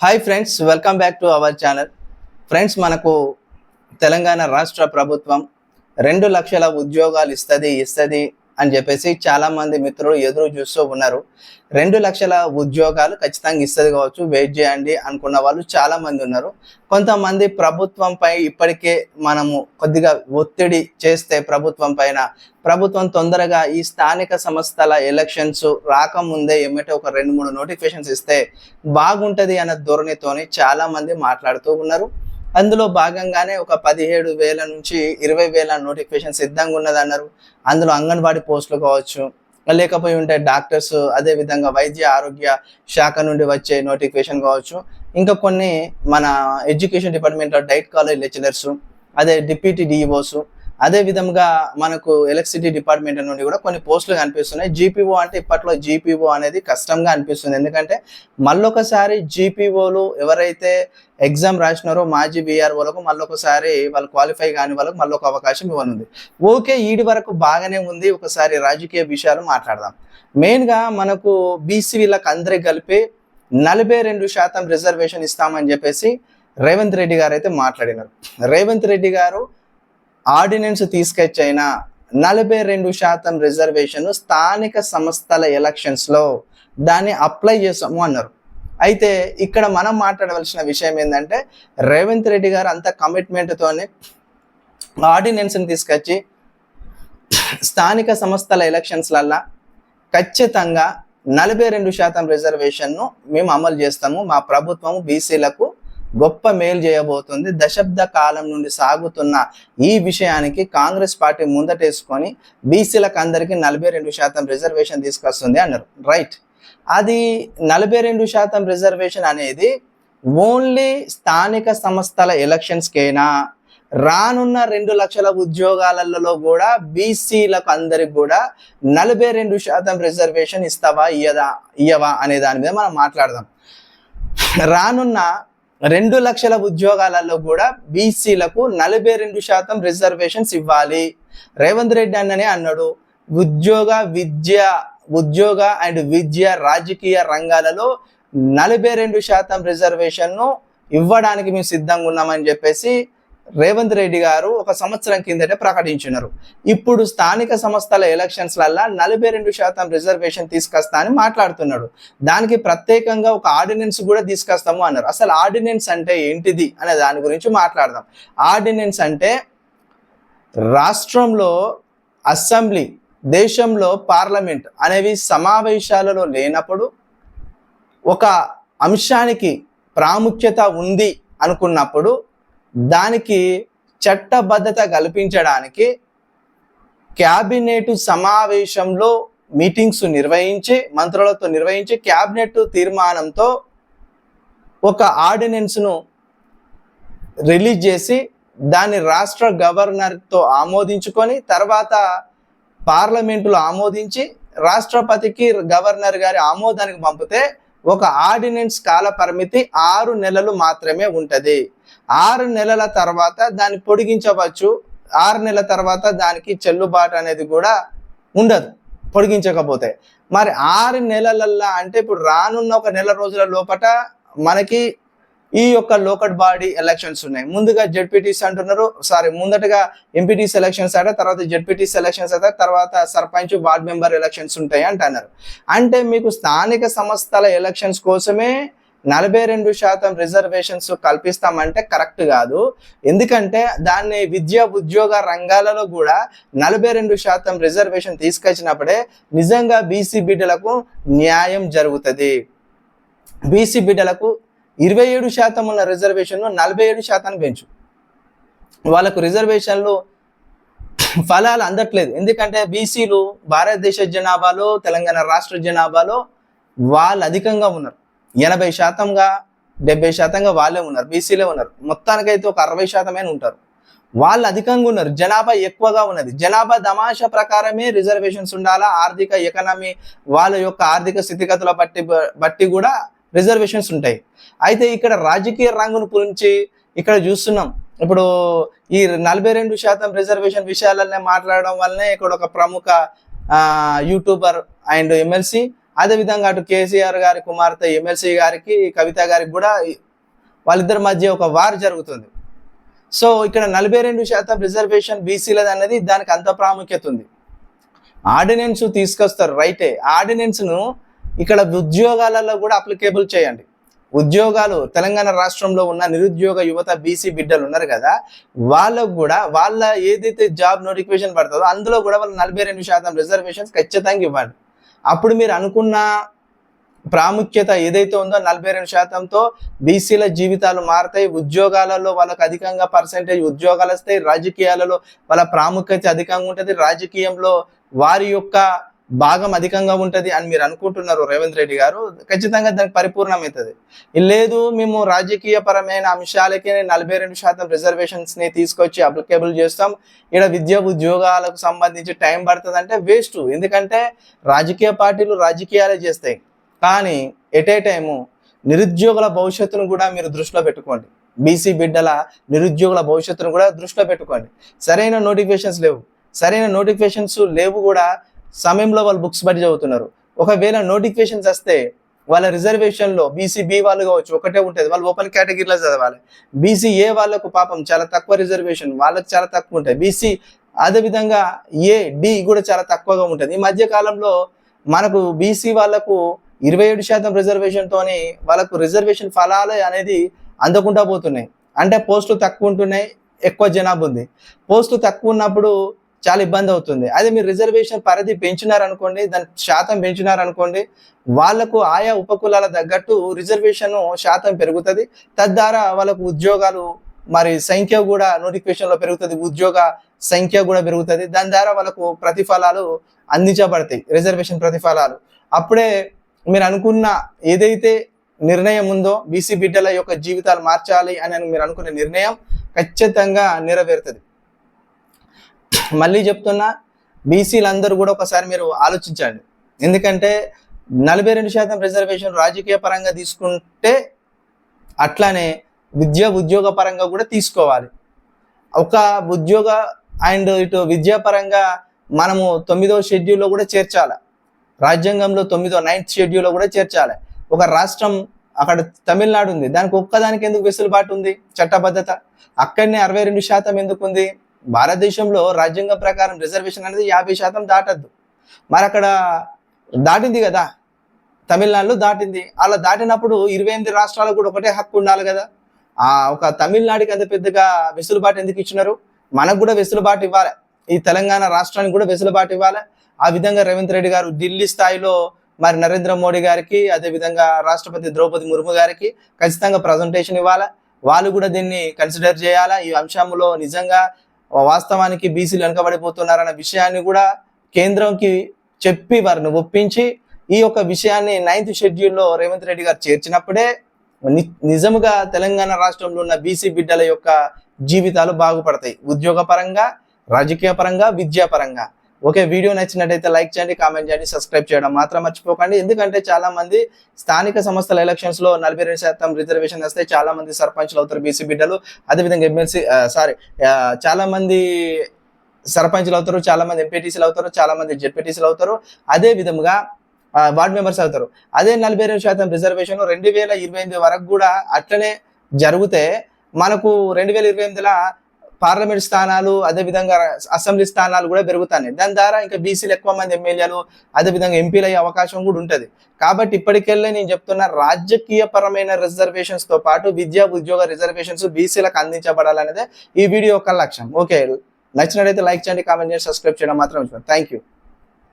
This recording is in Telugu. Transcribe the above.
Hi friends welcome back to our channel friends మనకు తెలంగాణ రాష్ట్ర ప్రభుత్వం రెండు లక్షల ఉద్యోగాలు ఇస్తుంది ఇస్తుంది. అని చెప్పేసి చాలామంది మిత్రులు ఎదురు చూస్తూ ఉన్నారు. రెండు లక్షల ఉద్యోగాలు ఖచ్చితంగా ఇస్తుంది కావచ్చు వెయిట్ చేయండి అనుకున్న వాళ్ళు చాలామంది ఉన్నారు. కొంతమంది ప్రభుత్వంపై ఇప్పటికే మనము కొద్దిగా ఒత్తిడి చేస్తే ప్రభుత్వం పైన ప్రభుత్వం తొందరగా ఈ స్థానిక సంస్థల ఎలక్షన్స్ రాకముందే ఏమిటో ఒక రెండు మూడు నోటిఫికేషన్స్ ఇస్తే బాగుంటుంది అన్న ధోరణితోని చాలామంది మాట్లాడుతూ ఉన్నారు. అందులో భాగంగానే ఒక పదిహేడు వేల నుంచి ఇరవై వేల నోటిఫికేషన్ సిద్ధంగా ఉన్నదన్నారు. అందులో అంగన్వాడీ పోస్టులు కావచ్చు లేకపోయి ఉంటే డాక్టర్స్ అదే విధంగా వైద్య ఆరోగ్య శాఖ నుండి వచ్చే నోటిఫికేషన్ కావచ్చు ఇంకా కొన్ని మన ఎడ్యుకేషన్ డిపార్ట్మెంట్లో డైట్ కాలేజ్ లెక్చరర్స్ అదే డిప్యూటీ డిఈఓస్ అదే విధంగా మనకు ఎలక్ట్రిసిటీ డిపార్ట్మెంట్ నుండి కూడా కొన్ని పోస్టులు కనిపిస్తున్నాయి. జీపీఓ అంటే ఇప్పట్లో జీపీఓ అనేది కష్టంగా అనిపిస్తుంది. ఎందుకంటే మళ్ళొకసారి జీపీఓలు ఎవరైతే ఎగ్జామ్ రాసినారో మాజీ బీఆర్ఓలకు మళ్ళొకసారి వాళ్ళు క్వాలిఫై కాని వాళ్ళకు మళ్ళీ ఒక అవకాశం ఇవ్వనుంది. ఓకే ఈడి వరకు బాగానే ఉంది. ఒకసారి రాజకీయ విషయాలు మాట్లాడదాం. మెయిన్గా మనకు బీసీ వీళ్ళకి అందరికి కలిపి నలభై రెండు శాతం రిజర్వేషన్ ఇస్తామని చెప్పేసి రేవంత్ రెడ్డి గారు అయితే మాట్లాడినారు. రేవంత్ రెడ్డి గారు ఆర్డినెన్స్ తీసుకొచ్చైనా నలభై రెండు శాతం రిజర్వేషన్ స్థానిక సంస్థల ఎలక్షన్స్లో దాన్ని అప్లై చేసాము అన్నారు. అయితే ఇక్కడ మనం మాట్లాడవలసిన విషయం ఏంటంటే రేవంత్ రెడ్డి గారు అంత కమిట్మెంట్తోనే ఆర్డినెన్స్ని తీసుకొచ్చి స్థానిక సంస్థల ఎలక్షన్స్లల్లా ఖచ్చితంగా నలభై రెండు శాతం రిజర్వేషన్ను మేము అమలు చేస్తాము. మా ప్రభుత్వం బీసీలకు గొప్ప మేలు చేయబోతుంది. దశాబ్ద కాలం నుండి సాగుతున్న ఈ విషయానికి కాంగ్రెస్ పార్టీ ముందటేసుకొని బీసీలకు అందరికీ నలభై రెండు శాతం రిజర్వేషన్ తీసుకొస్తుంది అన్నారు. రైట్. అది నలభై రెండు శాతం రిజర్వేషన్ అనేది ఓన్లీ స్థానిక సంస్థల ఎలక్షన్స్కైనా? రానున్న రెండు లక్షల ఉద్యోగాలలో కూడా బీసీలకు అందరికి కూడా నలభై రెండు శాతం రిజర్వేషన్ ఇస్తావా ఇయ్యదా ఇయ్యవా అనే దాని మీద మనం మాట్లాడదాం. రానున్న రెండు లక్షల ఉద్యోగాలలో కూడా బీసీలకు నలభై రెండు శాతం రిజర్వేషన్స్ ఇవ్వాలి. రేవంత్ రెడ్డి అన్ననే అన్నాడు ఉద్యోగ విద్య ఉద్యోగ అండ్ విద్య రాజకీయ రంగాలలో నలభై రెండు శాతం రిజర్వేషన్ను ఇవ్వడానికి మేము సిద్ధంగా ఉన్నామని చెప్పేసి రేవంత్ రెడ్డి గారు ఒక సంవత్సరం కిందటే ప్రకటించినారు. ఇప్పుడు స్థానిక సంస్థల ఎలక్షన్స్లల్లా నలభై రెండు శాతం రిజర్వేషన్ తీసుకొస్తా అని మాట్లాడుతున్నాడు. దానికి ప్రత్యేకంగా ఒక ఆర్డినెన్స్ కూడా తీసుకొస్తాము అన్నారు. అసలు ఆర్డినెన్స్ అంటే ఏంటిది అనే దాని గురించి మాట్లాడదాం. ఆర్డినెన్స్ అంటే రాష్ట్రంలో అసెంబ్లీ దేశంలో పార్లమెంట్ అనేవి సమావేశాలలో లేనప్పుడు ఒక అంశానికి ప్రాముఖ్యత ఉంది అనుకున్నప్పుడు దానికి చట్టబద్ధత కల్పించడానికి క్యాబినెట్ సమావేశంలో మీటింగ్స్ నిర్వహించి మంత్రులతో నిర్వహించి క్యాబినెట్ తీర్మానంతో ఒక ఆర్డినెన్స్ను రిలీజ్ చేసి దాన్ని రాష్ట్ర గవర్నర్తో ఆమోదించుకొని తర్వాత పార్లమెంటులో ఆమోదించి రాష్ట్రపతికి గవర్నర్ గారి ఆమోదానికి పంపితే ఒక ఆర్డినెన్స్ కాల పరిమితి ఆరు నెలలు మాత్రమే ఉంటుంది. ఆరు నెలల తర్వాత దాన్ని పొడిగించవచ్చు. ఆరు నెలల తర్వాత దానికి చెల్లుబాటు అనేది కూడా ఉండదు పొడిగించకపోతే. మరి ఆరు నెలలల్లా అంటే ఇప్పుడు రానున్న ఒక నెల రోజుల లోపట మనకి ఈ యొక్క లోకల్ బాడీ ఎలక్షన్స్ ఉన్నాయి. ముందుగా జెడ్పీటీస్ అంటున్నారు. సారీ ముందటగా ఎంపీటీ సెలక్షన్స్ అయితే తర్వాత జెడ్పీటీస్ సెలక్షన్స్ అయితే తర్వాత సర్పంచ్ వార్డ్ మెంబర్ ఎలక్షన్స్ ఉంటాయి అంటున్నారు. అంటే మీకు స్థానిక సంస్థల ఎలక్షన్స్ కోసమే నలభై రెండు శాతం రిజర్వేషన్స్ కల్పిస్తామంటే కరెక్ట్ కాదు. ఎందుకంటే దాన్ని విద్యా ఉద్యోగ రంగాలలో కూడా నలభై రెండు శాతం రిజర్వేషన్ తీసుకొచ్చినప్పుడే నిజంగా బీసీ బిడ్డలకు న్యాయం జరుగుతుంది. బీసీ బిడ్డలకు ఇరవై ఏడు శాతం ఉన్న రిజర్వేషన్ను నలభై ఏడు శాతాన్ని పెంచు. వాళ్ళకు రిజర్వేషన్లు ఫలాలు అందట్లేదు. ఎందుకంటే బీసీలు భారతదేశ జనాభాలో తెలంగాణ రాష్ట్ర జనాభాలో వాళ్ళు అధికంగా ఉన్నారు. ఎనభై శాతంగా డెబ్బై శాతంగా వాళ్ళే ఉన్నారు బీసీలే ఉన్నారు. మొత్తానికైతే ఒక అరవై శాతమైన ఉంటారు. వాళ్ళు అధికంగా ఉన్నారు. జనాభా ఎక్కువగా ఉన్నది. జనాభా దమాషా ప్రకారమే రిజర్వేషన్స్ ఉండాలా? ఆర్థిక ఎకనామీ వాళ్ళ యొక్క ఆర్థిక స్థితిగతుల బట్టి బట్టి కూడా రిజర్వేషన్స్ ఉంటాయి. అయితే ఇక్కడ రాజకీయ రంగును గురించి ఇక్కడ చూస్తున్నాం. ఇప్పుడు ఈ నలభై రెండు శాతం రిజర్వేషన్ విషయాలనే మాట్లాడడం వల్లనే ఇక్కడ ఒక ప్రముఖ యూట్యూబర్ అండ్ ఎమ్మెల్సీ అదేవిధంగా అటు కేసీఆర్ గారి కుమార్తె ఎమ్మెల్సీ గారికి కవిత గారికి కూడా వాళ్ళిద్దరి మధ్య ఒక వార్ జరుగుతుంది. సో ఇక్కడ నలభై రెండు శాతం రిజర్వేషన్ బీసీలది అన్నది దానికి అంత ప్రాముఖ్యత ఉంది. ఆర్డినెన్స్ తీసుకొస్తారు రైటే. ఆర్డినెన్స్ను ఇక్కడ ఉద్యోగాలలో కూడా అప్లికేబుల్ చేయండి. ఉద్యోగాలు తెలంగాణ రాష్ట్రంలో ఉన్న నిరుద్యోగ యువత బీసీ బిడ్డలు ఉన్నారు కదా వాళ్ళకు కూడా వాళ్ళ ఏదైతే జాబ్ నోటిఫికేషన్ పడుతుందో అందులో కూడా వాళ్ళు నలభై రెండు శాతం రిజర్వేషన్స్ ఖచ్చితంగా ఇవ్వండి. అప్పుడు మీరు అనుకున్న ప్రాముఖ్యత ఏదైతే ఉందో నలభై రెండు శాతంతో బీసీల జీవితాలు మారుతాయి. ఉద్యోగాలలో వాళ్ళకు అధికంగా పర్సెంటేజ్ ఉద్యోగాలు వస్తాయి. రాజకీయాలలో వాళ్ళ ప్రాముఖ్యత అధికంగా ఉంటుంది. రాజకీయంలో వారి యొక్క భాగం అధికంగా ఉంటుంది అని మీరు అనుకుంటున్నారు రేవంత్ రెడ్డి గారు ఖచ్చితంగా దానికి పరిపూర్ణమవుతుంది. లేదు మేము రాజకీయ పరమైన అంశాలకే నలభై రెండు శాతం రిజర్వేషన్స్ని తీసుకొచ్చి అప్లికేబుల్ చేస్తాం. ఇక్కడ విద్య ఉద్యోగాలకు సంబంధించి టైం పడుతుంది అంటే వేస్ట్. ఎందుకంటే రాజకీయ పార్టీలు రాజకీయాలే చేస్తాయి. కానీ ఎట్ ఏ టైము నిరుద్యోగుల భవిష్యత్తును కూడా మీరు దృష్టిలో పెట్టుకోండి. బీసీ బిడ్డల నిరుద్యోగుల భవిష్యత్తును కూడా దృష్టిలో పెట్టుకోండి. సరైన నోటిఫికేషన్స్ లేవు. సరైన నోటిఫికేషన్స్ లేవు కూడా సమయంలో వాళ్ళు బుక్స్ బట్టి చదువుతున్నారు. ఒకవేళ నోటిఫికేషన్స్ వస్తే వాళ్ళ రిజర్వేషన్లో బీసీ బి వాళ్ళు కావచ్చు ఒకటే ఉంటుంది. వాళ్ళు ఓపెన్ కేటగిరీలో చదవాలి. బీసీ ఏ వాళ్ళకు పాపం చాలా తక్కువ రిజర్వేషన్. వాళ్ళకి చాలా తక్కువ ఉంటాయి. బీసీ అదేవిధంగా ఏ డి కూడా చాలా తక్కువగా ఉంటుంది. ఈ మధ్య కాలంలో మనకు బీసీ వాళ్ళకు ఇరవై ఏడు శాతం రిజర్వేషన్తోని వాళ్ళకు రిజర్వేషన్ ఫలాలు అనేది అందకుండా పోతున్నాయి. అంటే పోస్టులు తక్కువ ఉంటున్నాయి ఎక్కువ జనాభా ఉంది. పోస్టులు తక్కువ ఉన్నప్పుడు చాలా ఇబ్బంది అవుతుంది. అదే మీరు రిజర్వేషన్ పరిధి పెంచినారనుకోండి దాని శాతం పెంచినారనుకోండి వాళ్ళకు ఆయా ఉపకులాల తగ్గట్టు రిజర్వేషన్ శాతం పెరుగుతుంది. తద్వారా వాళ్ళకు ఉద్యోగాలు మరి సంఖ్య కూడా నోటిఫికేషన్లో పెరుగుతుంది ఉద్యోగ సంఖ్య కూడా పెరుగుతుంది. దాని ద్వారా వాళ్ళకు ప్రతిఫలాలు అందించబడతాయి రిజర్వేషన్ ప్రతిఫలాలు. అప్పుడే మీరు అనుకున్న ఏదైతే నిర్ణయం ఉందో బీసీ బిడ్డల యొక్క జీవితాలు మార్చాలి అని మీరు అనుకున్న నిర్ణయం ఖచ్చితంగా నెరవేరుతుంది. మళ్ళీ చెప్తున్నా బీసీలు అందరూ కూడా ఒకసారి మీరు ఆలోచించండి. ఎందుకంటే నలభై రెండు శాతం రిజర్వేషన్ రాజకీయ పరంగా తీసుకుంటే అట్లానే విద్య ఉద్యోగ పరంగా కూడా తీసుకోవాలి. ఒక ఉద్యోగ అండ్ ఇటు విద్యాపరంగా మనము తొమ్మిదో షెడ్యూల్లో కూడా చేర్చాలి. రాజ్యాంగంలో తొమ్మిదో నైన్త్ షెడ్యూల్లో కూడా చేర్చాలి. ఒక రాష్ట్రం అక్కడ తమిళనాడు ఉంది. దానికి ఒక్కదానికి ఎందుకు వెసులుబాటు ఉంది? చట్టబద్ధత. అక్కడనే అరవై రెండు శాతం ఎందుకు ఉంది భారతదేశంలో రాజ్యాంగం ప్రకారం రిజర్వేషన్ అనేది యాభై శాతం దాటద్దు. మరి అక్కడ దాటింది కదా. తమిళనాడులో దాటింది. అలా దాటినప్పుడు ఇరవై ఎనిమిది రాష్ట్రాలకు కూడా ఒకటే హక్కు ఉండాలి కదా. ఆ ఒక తమిళనాడుకి అంత పెద్దగా వెసులుబాటు ఎందుకు ఇచ్చినారు? మనకు కూడా వెసులుబాటు ఇవ్వాలి. ఈ తెలంగాణ రాష్ట్రానికి కూడా వెసులుబాటు ఇవ్వాలి. ఆ విధంగా రేవంత్ రెడ్డి గారు ఢిల్లీ స్థాయిలో మరి నరేంద్ర మోడీ గారికి అదేవిధంగా రాష్ట్రపతి ద్రౌపది ముర్ము గారికి ఖచ్చితంగా ప్రజెంటేషన్ ఇవ్వాలి. వాళ్ళు కూడా దీన్ని కన్సిడర్ చేయాలా? ఈ అంశంలో నిజంగా వాస్తవానికి బీసీలు వెనుకబడిపోతున్నారన్న విషయాన్ని కూడా కేంద్రంకి చెప్పి వారిని ఒప్పించి ఈ యొక్క విషయాన్ని నైన్త్ షెడ్యూల్లో రేవంత్ రెడ్డి గారు చేర్చినప్పుడే ని- నిజముగా తెలంగాణ రాష్ట్రంలో ఉన్న బీసీ బిడ్డల యొక్క జీవితాలు బాగుపడతాయి. ఉద్యోగపరంగా రాజకీయ పరంగా విద్యాపరంగా. ఓకే వీడియో నచ్చినట్టయితే లైక్ చేయండి కామెంట్ చేయండి సబ్స్క్రైబ్ చేయడం మాత్రం మర్చిపోకండి. ఎందుకంటే చాలా మంది స్థానిక సంస్థల ఎలక్షన్స్లో నలభై రెండు శాతం రిజర్వేషన్ వస్తే చాలా మంది సర్పంచ్లు అవుతారు బీసీ బిడ్డలు. అదేవిధంగా ఎమ్మెల్సీ సారీ చాలా మంది సర్పంచ్లు అవుతారు చాలా మంది ఎంపీటీసీలు అవుతారు చాలా మంది జెడ్పీటీసీలు అవుతారు. అదే విధంగా వార్డ్ మెంబర్స్ అవుతారు. అదే నలభై రెండు శాతం రిజర్వేషన్ రెండు వేల ఇరవై ఎనిమిది వరకు కూడా అట్లనే జరిగితే మనకు రెండు వేల ఇరవై ఎనిమిదిలో పార్లమెంట్ స్థానాలు అదే విధంగా అసెంబ్లీ స్థానాలు కూడా పెరుగుతాయి దాని ద్వారా ఇంకా బీసీలు ఎక్కువ మంది ఎమ్మెల్యేలు అదే విధంగా ఎంపీలు అయ్యే అవకాశం కూడా ఉంటుంది. కాబట్టి ఇప్పటికెళ్ళే నేను చెప్తున్న రాజకీయ పరమైన రిజర్వేషన్స్తో పాటు విద్యా ఉద్యోగ రిజర్వేషన్స్ బీసీలకు అందించబడాలనేదే ఈ వీడియో యొక్క లక్ష్యం. ఓకే నచ్చినట్లయితే లైక్ చేయండి కామెంట్ చేయండి సబ్స్క్రైబ్ చేయడం మాత్రం థ్యాంక్ యూ